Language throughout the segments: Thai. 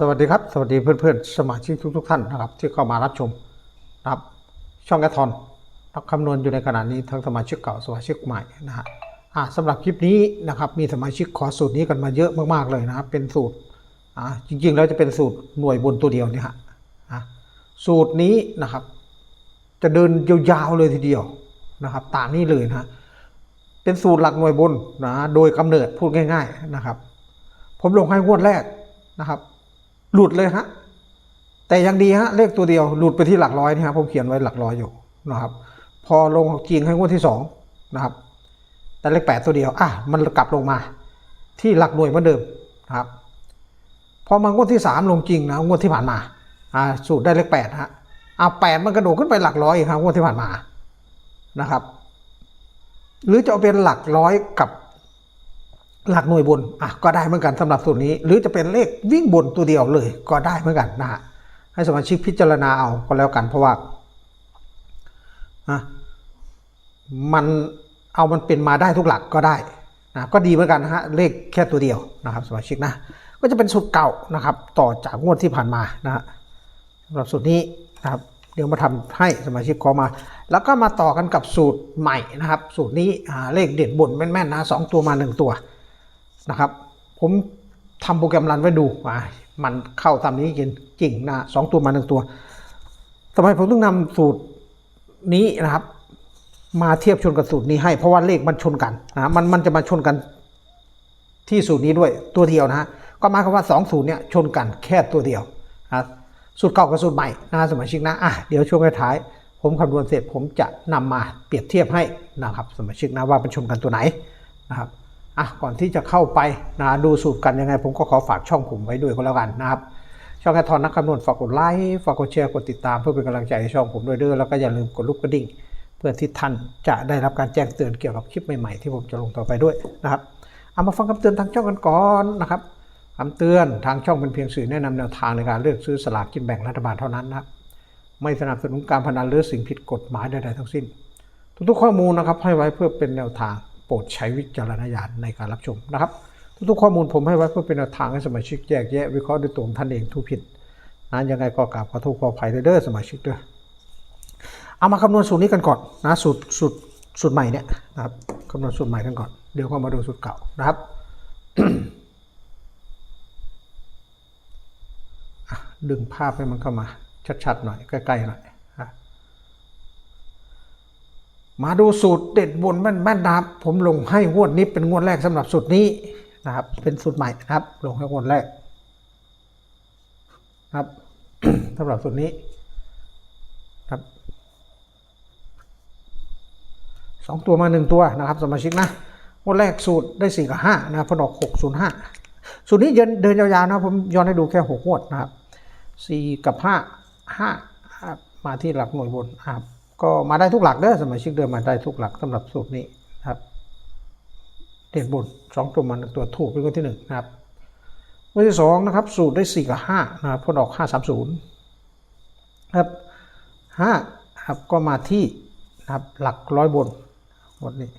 สวัสดีครับ สวัสดีเพื่อนๆ สมาชิกทุกๆท่านนะครับ ที่เข้ามารับชมนะครับ ช่องแอทอนนักคำนวณอยู่ในขณะนี้ทั้งสมาชิกเก่าสมาชิกใหม่นะฮะอ่าสำหรับคลิปนี้นะครับ มีสมาชิกขอสูตรนี้กันมาเยอะมากๆเลยนะครับ เป็นสูตรอ่าจริงๆแล้วจะเป็นสูตรหน่วยบนตัวเดียวนี่ฮะอะสูตรนี้นะครับ จะเดินยาวๆเลยทีเดียวนะครับ ตามนี้เลยนะฮะเป็นสูตรหลักหน่วยบนนะโดยกำเนิดพูดง่าย ๆนะครับ ผมลงให้งวดแรกนะครับ หลุดเลยฮะ แต่ยังดีฮะ เลขตัวเดียวหลุดไปที่หลักร้อยนี่ครับผมเขียนไว้หลักร้อยอยู่นะครับ พอลงจริงให้งวดที่สองนะครับ แต่เลขแปดตัวเดียวอะมันกลับลงมา ที่หลักหน่วยเหมือนเดิมนะครับ พอมางวดที่สามลงจริงนะงวดที่ผ่านมาอ่าสูตรได้เลขแปดฮะอ่าแปดมันกระโดดขึ้นไปหลักร้อยอีกครับงวดที่ผ่านมานะครับ หรือจะเอาเป็นหลักร้อยกับ หลักหน่วยบนอะก็ได้เหมือนกันสำหรับสูตรนี้ หรือจะเป็นเลขวิ่งบนตัวเดียวเลยก็ได้เหมือนกันนะฮะให้สมาชิกพิจารณาเอาก็แล้วกันเพราะว่าอะมันเอามันเป็นมาได้ทุกหลักก็ได้นะก็ดีเหมือนกันนะฮะเลขแค่ตัวเดียวนะครับสมาชิกนะก็จะเป็นสูตรเก่านะครับ ต่อจากงวดที่ผ่านมานะฮะสำหรับสูตรนี้นะครับเดี๋ยวมาทำให้สมาชิกขอมา แล้วก็มาต่อกันกับสูตรใหม่นะครับ สูตรนี้เลขเด็ดบนแม่นๆนะสองตัวมาหนึ่งตัว นะครับ ผมทำโปรแกรมรันไว้ดูอ่ามันเข้าตามนี้จริงจริงนะสองตัวมาหนึ่งตัวทำไมผมต้องนำสูตรนี้นะครับ มาเทียบชนกับสูตรนี้ให้เพราะว่าเลขมันชนกันนะมันมันจะมาชนกันที่สูตรนี้ด้วยตัวเดียวนะฮะก็หมายความว่าสองสูตรเนี่ยชนกันแค่ตัวเดียวนะสูตรเก่ากับสูตรใหม่นะสมาชิกนะอะเดี๋ยวช่วงท้ายผมคำนวณเสร็จผมจะนำมาเปรียบเทียบให้นะครับสมาชิกนะว่ามันชนกันตัวไหนนะครับ อะก่อนที่จะเข้าไปนะดูสูตรกันยังไง ผมก็ขอฝากช่องผมไว้ด้วยก็แล้วกันนะครับ ช่องแอทอนนักคำนวณฝากกดไลค์ฝากกดแชร์กดติดตามเพื่อเป็นกำลังใจให้ช่องผมด้วยเด้อแล้วก็อย่าลืมกดลูกกระดิ่ง เพื่อที่ท่านจะได้รับการแจ้งเตือนเกี่ยวกับคลิปใหม่ๆที่ผมจะลงต่อไปด้วยนะครับเอามาฟังคำเตือนทางช่องกันก่อนนะครับคำเตือนทางช่องเป็นเพียงสื่อแนะนำแนวทางในการเลือกซื้อสลากกินแบ่งรัฐบาลเท่านั้นนะครับไม่สนับสนุนการพนันหรือสิ่งผิดกฎหมายใดๆทั้งสิ้น ทุกๆข้อมูลนะครับให้ไว้เพื่อเป็นแนวทาง ปรดใช้วิจารณญาณในการรับชมนะครับ ทุกๆข้อมูลผมให้ไว้เพื่อเป็นแนวทางให้สมาชิกแยกแยะวิเคราะห์ด้วยตัวของท่านเองทุกผิดนะยังไงก็กราบขอโทษขออภัยเด้อสมาชิกเด้อเอามาคำนวณสูตรนี้กันก่อนนะสูตรสูตรสูตรใหม่เนี่ยนะครับคำนวณสูตรใหม่กันก่อนเดี๋ยวก็มาดูสูตรเก่านะครับดึงภาพให้มันเข้ามาชัดๆหน่อยใกล้ๆหน่อยอะ มาดูสูตรเด็ดบนแม่นๆนะครับ ผมลงให้งวดนี้เป็นงวดแรกสำหรับสูตรนี้นะครับ เป็นสูตรใหม่นะครับ ลงให้งวดแรกครับสำหรับสูตรนี้ครับสองตัวมาหนึ่งตัวนะครับ สมาชิกนะงวดแรกสูตรได้สี่กับห้านะครับพออกหกศูนย์ห้าสูตรนี้เดินเดินยาวๆนะผมย้อนให้ดูแค่หกงวดนะครับสี่กับห้าห้ามาที่หลักหน่วยบนครับ ก็มาได้ทุกหลักเด้อสมาชิกเดินมาได้ทุกหลักสำหรับสูตรนี้ครับเด่นบนสองตัวมันงตัวถูกเป็นคนที่หนึ่งนะครับคนที่สองนะครับ สูตรได้สี่กับห้านะครับพอดอกห้าสามศูนย์ครับห้าครับก็มาที่นะครับหลักร้อยบนหมดนี้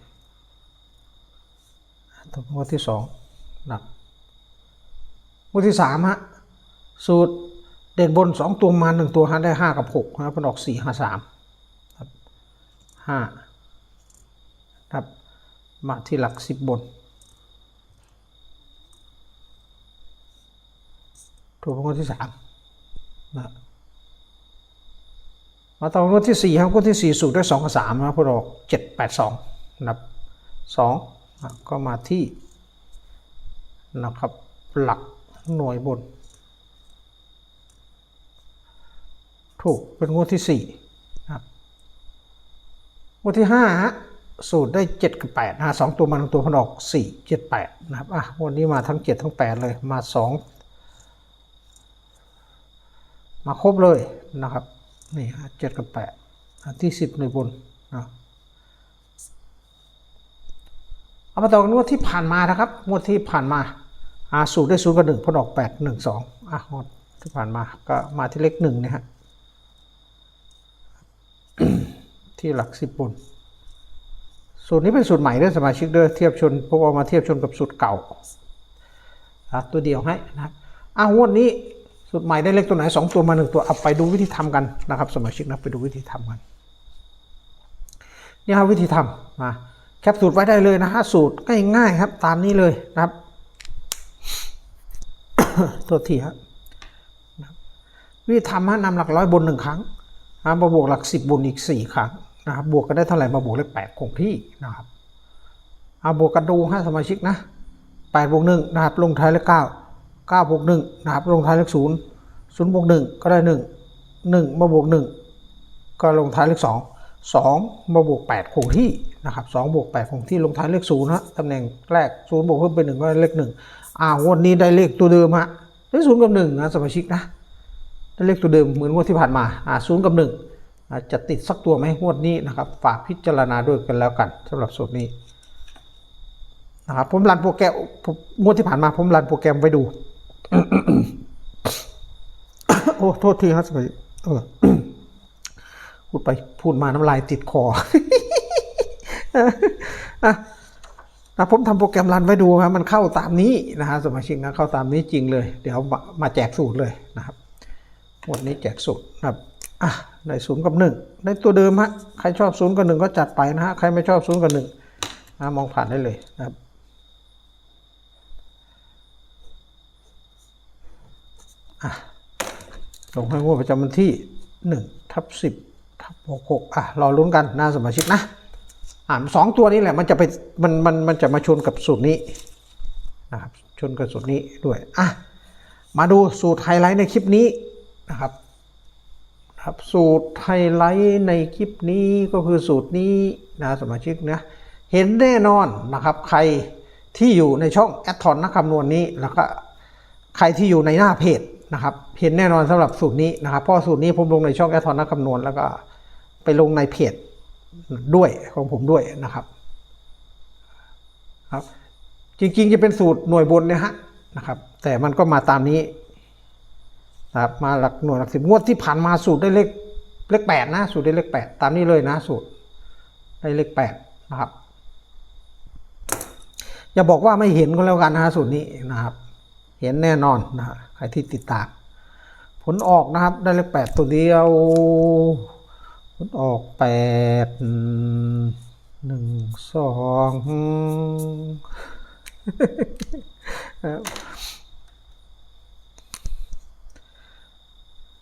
ตัวงวดที่สองนะครับงวดที่สามฮะ สูตรเด่นบนสองตัวมาหนึ่งตัวฮะได้ห้ากับหกนะครับพอดอกสี่ห้าสาม ห้าครับมาที่หลักสิบบนถูกเป็นคนที่สามนะมาต่อคนที่สี่ครับคนที่สี่สูตรได้สองกับสามนะพอดอกเจ็ดแปดสองนับสองอะก็มาที่นะครับหลักหน่วยบน ถูกเป็นงวดที่สี่ งวดที่ห้าฮะสูตรได้เจ็ดกับแปดนะสองตัวมาหนึ่งตัวพนออกสี่เจ็ดแปดนะครับอะวันนี้มาทั้งเจ็ดทั้งแปดเลยมาสองมาครบเลยนะครับนี่ฮะเจ็ดกับแปดอะที่สิบหน่วยบนนะเอามาต่อกันงวดที่ผ่านมานะครับงวดที่ผ่านมาอาสูตรได้ศูนย์กับหนึ่งพนออกแปดหนึ่งสองอะงวดที่ผ่านมาก็มาที่เลขหนึ่งนะฮะ ที่หลักสิบบน สูตรนี้เป็นสูตรใหม่เด้อสมาชิกด้อเทียบชนพวกเอามาเทียบชนกับสูตรเก่าตัวเดียวให้นะครับอะงวดนี้สูตรใหม่ได้เลขตัวไหนสองตัวมาหนึ่งตัวเอาไปดูวิธีทำกันนะครับ สมาชิกนะไปดูวิธีทำกันนี่ครับวิธีทำมาแคปสูตรไว้ได้เลยนะฮะสูตรง่ายๆครับ ตามนี้เลยนะครับตัวทีครับนะครับวิธีทำฮะนำหลักร้อยบนหนึ่งครั้งนะมาบวกหลักสิบบนอีกสี่ครั้ง นะครับบวกกันได้เท่าไหร่มาบวกเลขแปดคงที่นะครับเอาบวกกันดูฮะสมาชิกนะแปดบวกหนึ่งนะครับลงท้ายเลขเก้าเก้าบวกหนึ่งนะครับลงท้ายเลขศูนย์ศูนย์บวกหนึ่งก็ได้หนึ่งหนึ่งมาบวกหนึ่งก็ลงท้ายเลขสองสองมาบวกแปดคงที่นะครับสองบวกแปดคงที่ลงท้ายเลขศูนย์ฮะตำแหน่งแรกศูนย์บวกเพิ่มเป็นหนึ่งก็ได้เลขหนึ่งอ่างวดนี้ได้เลขตัวเดิมฮะได้ศูนย์กับหนึ่งนะสมาชิกนะได้เลขตัวเดิมเหมือนงวดที่ผ่านมาอ่าศูนย์กับหนึ่ง จะติดสักตัวไหมงวดนี้นะครับ ฝากพิจารณาด้วยกันแล้วกันสำหรับสูตรนี้นะครับผมรันโปรแกรมงวดที่ผ่านมาผมรันโปรแกรมไว้ดู โอ้โทษทีครับสมัยเออพูดไปพูดมาน้ำลายติดคออะนะผมทำโปรแกรมรันไว้ดูครับมันเข้าตามนี้นะฮะสมาชิกนะเข้าตามนี้จริงเลย เดี๋ยวมามาแจกสูตรเลยนะครับหมวดนี้แจกสูตรนะครับอะ ได้ศูนย์กับหนึ่งได้ตัวเดิมฮะใครชอบศูนย์กับหนึ่งก็จัดไปนะฮะใครไม่ชอบศูนย์กับหนึ่งมองผ่านได้เลยนะครับอะลงให้งวดประจำวันที่หนึ่งทับสิบทับหกหกอะรอลุ้นกันหน้าสมาชิกนะอ่าสองตัวนี้แหละมันจะไปมันมันมันจะมาชนกับสูตรนี้นะครับชนกับสูตรนี้ด้วยอะมาดูสูตรไฮไลท์ในคลิปนี้นะครับ ครับสูตรไฮไลท์ในคลิปนี้ก็คือสูตรนี้นะสมาชิกนะเห็นแน่นอนนะครับ ใครที่อยู่ในช่องแอดทอนนักคำนวณนี้แล้วก็ใครที่อยู่ในหน้าเพจนะครับเห็นแน่นอนสำหรับสูตรนี้นะครับเพราะสูตรนี้ผมลงในช่องแอดทอนนักคำนวณ แล้วก็ไปลงในเพจด้วยของผมด้วยนะครับครับ จริงๆจะเป็นสูตรหน่วยบนนี่ยฮะนะครับ แต่มันก็มาตามนี้ นะครับมาหลักหน่วยหลักสิบงวดที่ผ่านมาสูตรได้เลขเลขแปดนะ สูตรได้เลขแปดตามนี้เลยนะสูตรได้เลขแปดนะครับอย่าบอกว่าไม่เห็นก็แล้วกันนะสูตรนี้นะครับ เห็นแน่นอนนะฮะใครที่ติดตามผลออกนะครับได้เลขแปดตัวเดียว ผลออกแปดหนึ่งสองครับ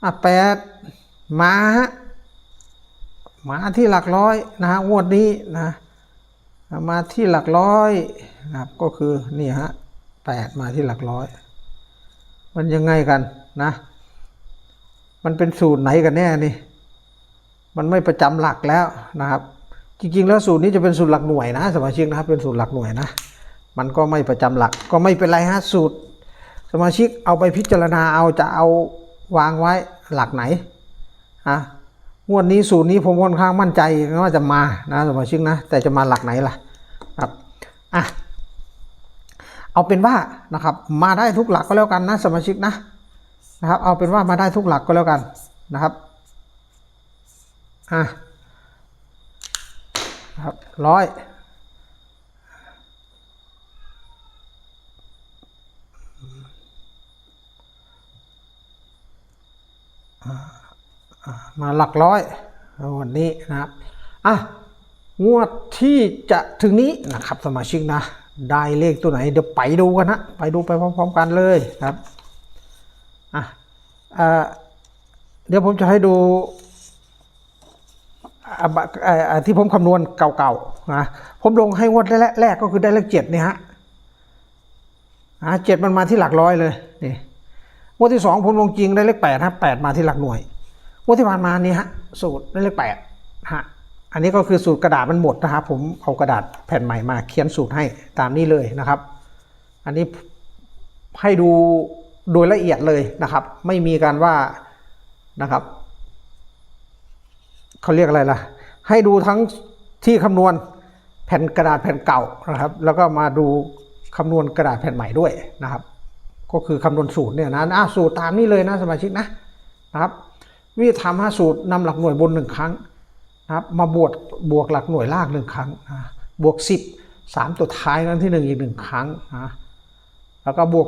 อะแปดมาฮะมาที่หลักร้อยนะฮะงวดนี้นะมาที่หลักร้อยนะครับก็คือนี่ฮะแปดมาที่หลักร้อย มันยังไงกันนะ มันเป็นสูตรไหนกันแน่นี่ มันไม่ประจำหลักแล้วนะครับ จริง ๆ แล้วสูตรนี้จะเป็นสูตรหลักหน่วยนะสมาชิกนะครับเป็นสูตรหลักหน่วยนะ มันก็ไม่ประจำหลักก็ไม่เป็นไรฮะสูตร สมาชิกเอาไปพิจารณาเอาจะเอา วางไว้หลักไหนฮะงวดนี้สูตรนี้ผมค่อนข้างมั่นใจว่าจะมานะสมาชิกนะ แต่จะมาหลักไหนล่ะครับอะเอาเป็นว่านะครับ มาได้ทุกหลักก็แล้วกันนะสมาชิกนะนะครับ เอาเป็นว่ามาได้ทุกหลักก็แล้วกันนะครับอะครับร้อย มาหลักร้อยวันนี้นะครับอะงวดที่จะถึงนี้นะครับสมาชิกนะ ได้เลขตัวไหน เดี๋ยวไปดูกันนะ ไปดูไปพร้อมๆกันเลยครับอะอ่าเดี๋ยวผมจะให้ดูที่ผมคำนวณเก่าๆนะผมลงให้งวดแรกก็คือได้เลขเจ็ดนี่ฮะเจ็ดมันมาที่หลักร้อยเลยนี่ งวดที่สองผมลงจริงได้เลขแปดฮะแปดมาที่หลักหน่วยงวดที่ผ่านมานี่ฮะสูตรได้เลขแปดฮะอันนี้ก็คือสูตรกระดาษมันหมดนะครับผมเอากระดาษแผ่นใหม่มาเขียนสูตรให้ตามนี้เลยนะครับ อันนี้ให้ดูโดยละเอียดเลยนะครับ ไม่มีการว่านะครับเขาเรียกอะไรล่ะ ให้ดูทั้งที่คำนวณแผ่นกระดาษแผ่นเก่านะครับ แล้วก็มาดูคำนวณกระดาษแผ่นใหม่ด้วยนะครับ ก็คือคำนวณสูตรเนี่ยนะอะสูตรตามนี้เลยนะสมาชิกนะนะครับวิธีทำห้าสูตรนำหลักหน่วยบนหนึ่งครั้งนะครับมาบวกบวกหลักหน่วยล่างหนึ่งครั้งนะบวกสิบสามตัวท้ายนั้นที่หนึ่งอีกหนึ่งครั้งนะแล้วก็บวก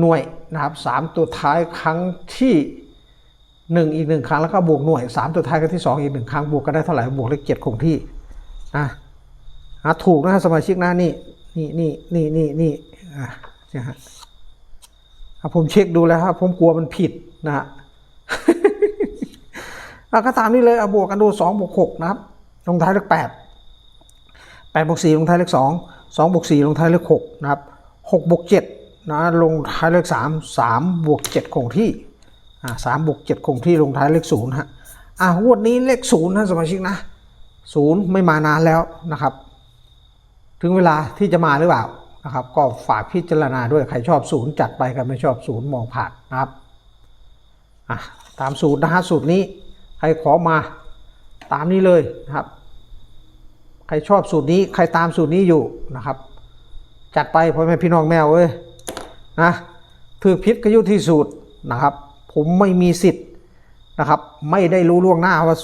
หน่วยนะครับสามตัวท้ายครั้งที่หนึ่งอีกหนึ่งครั้ง แล้วก็บวกหน่วยสามตัวท้ายครั้งที่สองอีกหนึ่งครั้งบวกกันได้เท่าไหร่บวกเลขเจ็ดคงที่นะอะถูกนะสมาชิกนะนี่นี่นี่นี่นี่นี่อะเนี่ฮะอะ ผมเช็คดูแล้วครับผมกลัวมันผิดนะฮะอะก็ตามนี้เลยเอาบวกกันดูสองบวกหกนะครับลงท้ายเลขแปดแปดบวกสี่ลงท้ายเลขสองสองบวกสี่ลงท้ายเลขหกนะครับหกบวกเจ็ดนะลงท้ายเลขสามสามบวกเจ็ดคงที่อ่าสามบวกเจ็ดคงที่ลงท้ายเลขศูนย์ฮะอ่างวดนี้เลขศูนย์นะสมาชิกนะศูนย์ไม่มานานแล้วนะครับ ถึงเวลาที่จะมาหรือเปล่า นะครับ ก็ฝากพิจารณาด้วย ใครชอบศูนย์จัดไปใครไม่ชอบศูนย์มองผ่านนะครับตามสูตรนะฮะสูตรนี้ใครขอมาตามนี้เลยนะครับ ใครชอบสูตรนี้ใครตามสูตรนี้อยู่นะครับ จัดไปพ่อแม่พี่น้องแมวเอ้ยนะถือพิษก็ยู่ที่สูตรนะครับ ผมไม่มีสิทธิ์นะครับ ไม่ได้รู้ล่วงหน้าว่า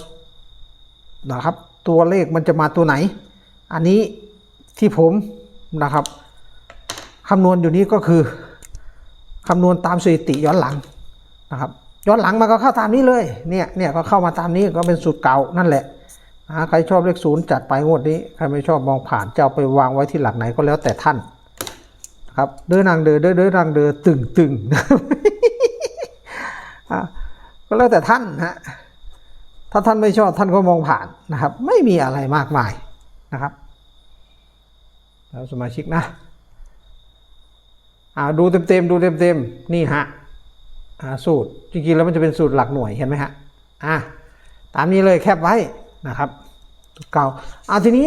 นะครับ ตัวเลขมันจะมาตัวไหน อันนี้ที่ผมนะครับ คำนวณอยู่นี้ก็คือคำนวณตามสถิติย้อนหลังนะครับย้อนหลังมาก็เข้าตามนี้เลยเนี่ยเนี่ยก็เข้ามาตามนี้ก็เป็นสูตรเก่านั่นแหละนะใครชอบเลขศูนย์จัดไปงวดนี้ใครไม่ชอบมองผ่านจะเอาไปวางไว้ที่หลักไหนก็แล้วแต่ท่านครับเดินนางเดินเดินเดินนางเดินตึงตึงก็แล้วแต่ท่านนะถ้าท่านไม่ชอบท่านก็มองผ่านนะครับ ไม่มีอะไรมากมายนะครับแล้วสมาชิกนะ อ่าดูเต็มๆดูเต็มๆนี่ฮะอ่าสูตรจริงๆแล้วมันจะเป็นสูตรหลักหน่วยเห็นไหมฮะอ่าตามนี้เลยแคบไว้นะครับเก่าอ่าทีนี้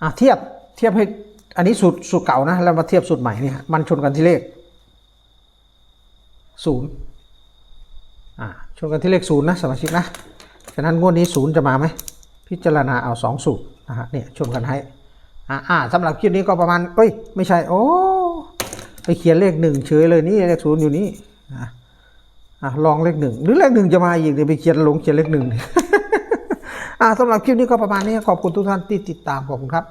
อ่าเทียบเทียบให้อันนี้สูตรสูตรเก่านะแล้วมาเทียบสูตรใหม่เนี่ยมันชนกันที่เลขศูนย์อ่าชนกันที่เลขศูนย์นะสมาชิกนะฉะนั้นงวดนี้ศูนย์จะมาไหมพิจารณาเอาสองสูตรนะฮะเนี่ยชนกันให้ อ่าอ่าสำหรับคลิปนี้ก็ประมาณเอ้ย ไม่ใช่ โอ้ ไปเขียนเลขหนึ่งเฉยเลยนี่เลขศูนย์อยู่นี่อะอะลองเลขหนึ่งหรือเลขหนึ่งจะมาอีกเดี๋ยวไปเขียนหลงเขียนเลขหนึ่งอ่าสำหรับคลิปนี้ก็ประมาณนี้ขอบคุณทุกท่านที่ติดตามขอบคุณครับ